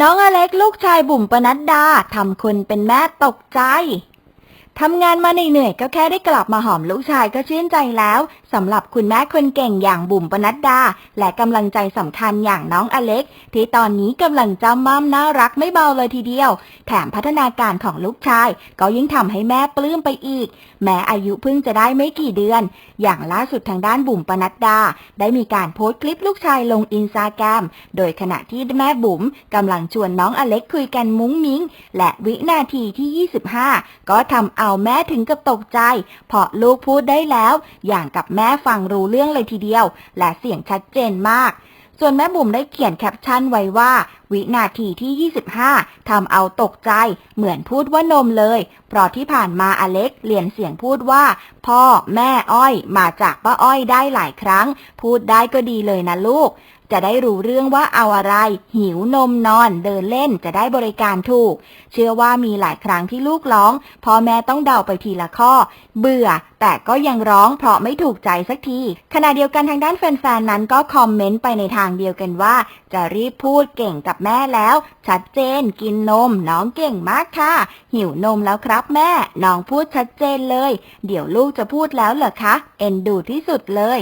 น้องอเล็กลูกชายบุ๋มปนัดดาทำคนเป็นแม่ตกใจ ทำงานมาเหนื่อยๆก็แค่ได้กลับมาหอมลูกชายก็ชื่นใจแล้วสำหรับคุณแม่คนเก่งอย่างบุ๋มปนัดดา และกำลังใจสำคัญอย่างน้องอเล็ก ที่ตอนนี้กำลังจำม่ำน่ารักไม่เบาเลยทีเดียว แถมพัฒนาการของลูกชาย ก็ยิ่งทำให้แม่ปลื้มไปอีก แม้อายุเพิ่งจะได้ไม่กี่เดือน อย่างล่าสุดทางด้านบุ๋มปนัดดา ได้มีการโพสต์คลิปลูกชายลงอินสตาแกรมโดยขณะที่แม่บุ๋มกำลังชวนน้องอเล็กคุยกันมุ้งมิ้ง และวินาทีที่ 25 ก็ทำเอาแม่ถึงกับตกใจ เพราะลูกพูดได้แล้ว อย่างกับแม่ฟังรู้เรื่องเลยทีเดียว และเสียงชัดเจนมาก ส่วนแม่บุ๋มได้เขียนแคปชั่นไว้ว่าวินาทีที่ 25 ทำเอาตกใจ เหมือนพูดว่านมเลย เพราะที่ผ่านมาอเล็กเปลี่ยนเสียงพูดว่า พ่อแม่อ้อยมาจากป้าอ้อยได้หลายครั้ง พูดได้ก็ดีเลยนะลูก จะได้รู้เรื่องว่าเอาอะไร หิวนมนอนเดินเล่นจะได้บริการถูก เชื่อว่ามีหลายครั้งที่ลูกร้องพ่อแม่ต้องเดาไปทีละข้อ เบื่อแต่ก็ยังร้องเพราะไม่ถูกใจสักที ขณะเดียวกันทางด้านแฟนๆนั้นก็คอมเมนต์ไปในทางเดียวกันว่า จะรีบพูดเก่งกักับแม่แล้ว ชัดเจนกินนม น้องเก่งมากค่ะ หิวนมแล้วครับแม่ น้องพูดชัดเจนเลย เดี๋ยวลูกจะพูดแล้วเหรอคะ เอ็นดูที่สุดเลย